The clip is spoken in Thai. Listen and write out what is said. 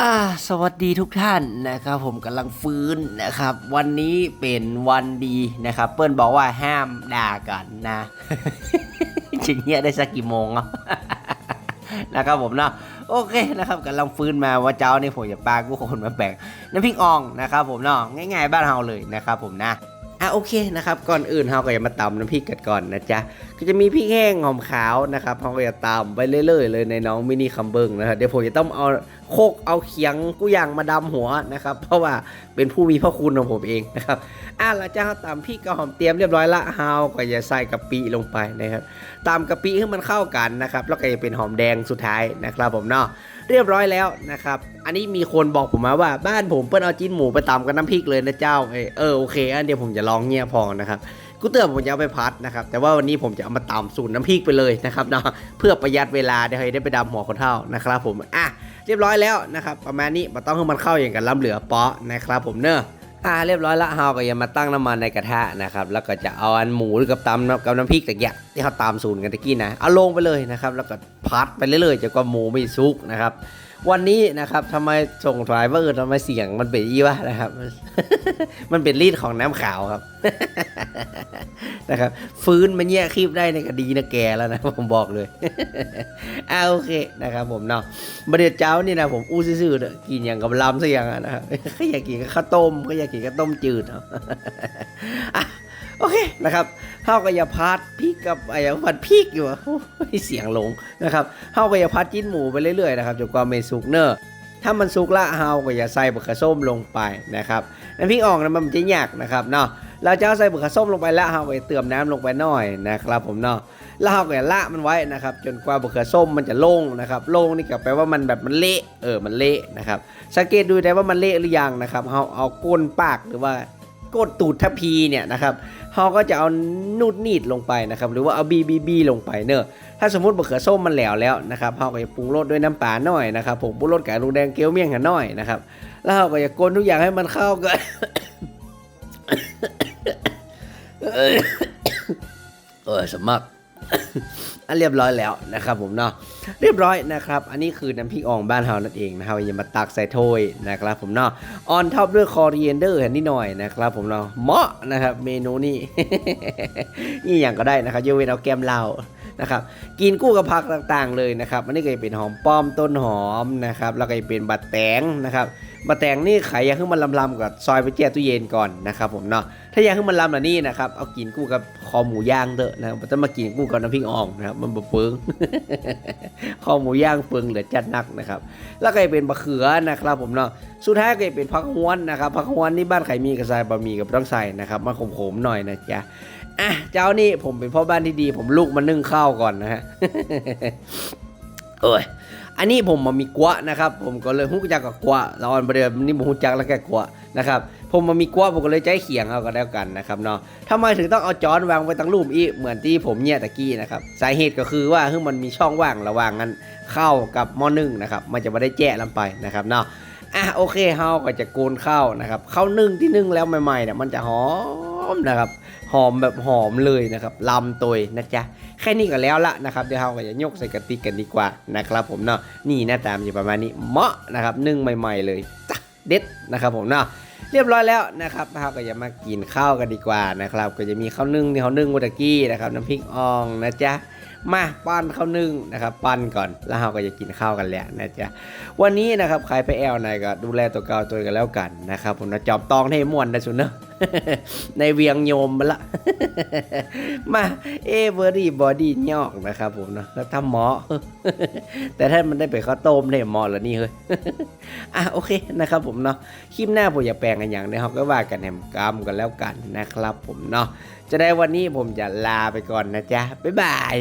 อ่าสวัสดีทุกท่านนะครับผมกำลังฟื้นนะครับ วันนี้เป็นวันดีนะครับ เปิ้ลบอกว่าห้ามด่ากันนะจิงเนี้ยได้สักกี่โมงอะนะครับผมเนาะโอเคนะครับกำลังฟื้นมาว่าเจ้านี่ผมจะปลากูคนมาแบ่งน้ำพริกอ่องนะครับผมเนาะง่ายๆบ้านเฮาเลยนะครับผมนะ อะโอเคนะครับก่อนอื่นเฮาก็จะมาตำน้ำพริกกันก่อนนะจ๊ะก็จะมีพริกแห้งหอมขาวนะครับเฮาก็จะตำไปเรื่อยๆเลยในน้องมินิคัมเบิงนะครับเดี๋ยวผมจะต้องเอาโคกเอาเขียงกูย่างมาดำหัวนะครับเพราะว่าเป็นผู้มีพระคุณของผมเองนะครับอะหลังจากเราตำพริกกับหอมเตรียมเรียบร้อยละเฮาก็จะใส่กะปิลงไปนะครับตามกะปิให้มันเข้ากันนะครับแล้วก็จะเป็นหอมแดงสุดท้ายนะครับผมเนาะ เรียบร้อยแล้วนะครับ อันนี้มีคนบอกผมมาว่าบ้านผมเปิ้ลเอาจิ้นหมูไปตำกับน้ำพริกเลยนะเจ้าเออโอเคอันเดียวผมจะลองเงี้ยพอนะครับกูเตือนผมจะเอาไปพัดนะครับ แต่ว่าวันนี้ผมจะเอามาตำสูตรน้ำพริกไปเลยนะครับเนาะเพื่อประหยัดเวลาเดี๋ยวให้ได้ไปดำหัวคนเท่านะครับผมอะเรียบร้อยแล้วนะครับ ประมาณนี้มันต้องให้มันเข้าอย่างกันล้ำเหลือเปาะนะครับผมเนอะ อ่าเรียบร้อยละเฮาก็ยังมาตั้งน้ำมันในกระทะนะครับ แล้วก็จะเอาอันหมูกับตำกับน้ำพริกตะเกียบที่เขาตามสูตรกันตะกี้นะเอาลงไปเลยนะครับ แล้วก็พัดไปเรื่อยๆจนกว่าหมูไม่สุกนะครับ วันนี้นะครับทำไมส่งถ่ายว่าเออทำไมเสียงมันเป็นยี่วะนะครับ มันเป็นรีดของน้ำขาวครับนะครับฟื้นมาแย่คลิปได้ในคดีนะแกแล้วนะผมบอกเลยอ่าโอเคนะครับ ผมเนาะบเดยวเจ้านี่นะผมอู้ซื่อๆกินอย่างกับลำซะอย่างนะครับก็อยากกินข้าวต้มก็อยากกินกับต้มจืดเนาะ โอเคนะครับเฮาก็อย่าพัดพริกกับไอ้พัดพริกอยู่เสียงลงนะครับเฮาก็อย่าพัดจิ้นหมูไปเรื่อยๆนะครับจนกว่าเมนสุกเนอะถ้ามันสุกละเฮาก็อย่าใส่บุกกระส้มลงไปนะครับน้ำพริกอ่องนะมันจะยากนะครับเนาะเราจะเอาใส่บุกกระส้มลงไปแล้วเฮาก็เติมน้ำลงไปหน่อยนะครับผมเนาะแล้วเฮาก็อย่าละมันไว้นะครับ จนกว่าบุกกระส้มมันจะโล่งนะครับโล่งนี่ก็แปลว่ามันแบบมันเละเออมันเละนะครับสังเกตดูได้ว่ามันเละหรือยังนะครับเฮาเอาก้นปากหรือว่า กดตูดทัพีเนี่ยนะครับเขาก็จะเอานูดนีดลงไปนะครับหรือว่าเอาบีบีบีลงไปเนอะถ้าสมมติบะเขือส้มมันแหลวแล้วนะครับเขาก็จะปรุงรสด้วยน้ำปลาหน่อยนะครับผมปรุงรสกับลูกแดงเกี๊ยวเมี่ยงกันหน่อยนะครับแล้วเขาก็จะกลนทุกอย่างให้มันเข้ากันเออสมัคร อันเรียบร้อยแล้วนะครับผมเนาะเรียบร้อยนะครับ อันนี้คือน้ำพริกอ่องบ้านเฮานั่นเองนะครับอย่ามาตักใส่ถ้วยนะครับผมเนาะออนท็อปด้วยคอรีเอนเดอร์นิดหน่อยนะครับผมเนาะเหมาะนะครับเมนูนี้นี่อย่างก็ได้นะครับยกเว้นเอาแกมเหล้านะครับกินกู้กับผักต่างๆเลยนะครับอันนี้ก็จะเป็นหอมป้อมต้นหอมนะครับแล้วก็จะเป็นบัดแตงนะครับ บัดแต่งนี่ไขอยาขึ้นมันลำๆกับซอยไปแช่ตู้เย็นก่อนนะครับผมเนาะถ้าอยากให้มันลำแบบนี้นะครับเอากินกู้กับคอหมูย่างเถอะนะครับมันต้องมากินกู้กับน้ำพริกอ่องนะครับมันบ่เปิงคอหมูย่างเปิงเหลือจัดนักนะครับแล้วก็จะเป็นบะเขือนะครับผมเนาะสุดท้ายก็จะเป็นผักฮ้วนนะครับผักฮ้วนนี่บ้านใครมีกระใส่บะหมี่กับต้องใส่นะครับมาขมๆหน่อยนะจ๊ะอะเจ้านี่ผมเป็นพ่อบ้านที่ดี ผมลุกมานึ่งข้าวก่อนนะฮะเอ้ย อันนี้ผมมามีกัวนะครับ ผมก็เลยฮุกจักกับกัวเราอันประเดี๋ยวนี่ผมฮุกจักแล้วแกกัวนะครับ ผมมามีกัวผมก็เลยใจเขียงเอาก็แล้วกันนะครับเนาะทำไมถึงต้องเอาจอนวางไว้ตั้งรูปอีเหมือนที่ผมเนี่ยตะกี้นะครับ สาเหตุก็คือว่าคือมันมีช่องว่างระหว่างนั้นเข้ากับหม้อนึ่งนะครับ มันจะไม่ได้แจ้ลำไปนะครับเนาะอะโอเคเฮาก็จะโกนข้าวนะครับข้าวนึ่งที่นึ่งแล้วใหม่ๆเนี่ยมันจะหอมนะครับ หอมแบบหอมเลยนะครับลำตัวนะจ๊ะ แค่นี้ก็แล้วละนะครับเดี๋ยวเราก็จะยกใส่กระติกกันดีกว่านะครับผมเนาะนี่หน้าตามนจะประมาณนี้เหมาะนะครับนึ่งใหม่ๆเลยจ้ะเด็ดนะครับผมเนาะเรียบร้อยแล้วนะครับเราก็จะมากินข้าวกันดีกว่านะครับ ก็จะมีข้าวนึ่งที่เขานึ่งเมื่อตะกี้นะครับน้ำพริกอ่องนะจ๊ะมาปั้นข้าวนึ่งนะครับปั้นก่อนแล้วเราก็จะกินข้าวกันแล้วนะจ๊ะวันนี้นะครับใครไปแอลไหนก็ดูแลตัวเก่าตัวกันแล้วกันนะครับผมนะจอบตองให้ม่วนนะสุนเนอะ ในเวียงโยมมาละ มาเอเวอรี่บอดี้ยอกนะครับผมนะแล้วทำหมอ แต่ถ้ามันได้ไปข้าวต้มเนี่ยหมอแล้วนี่เฮ้ยอะโอเคนะครับผมเนาะคลิปหน้าผมอย่าแปลงกันอย่างเดียวก็ว่ากันแหมกรรมกันแล้วกันนะครับผมเนาะจะได้วันนี้ผมจะลาไปก่อนนะจ๊ะบ๊ายบาย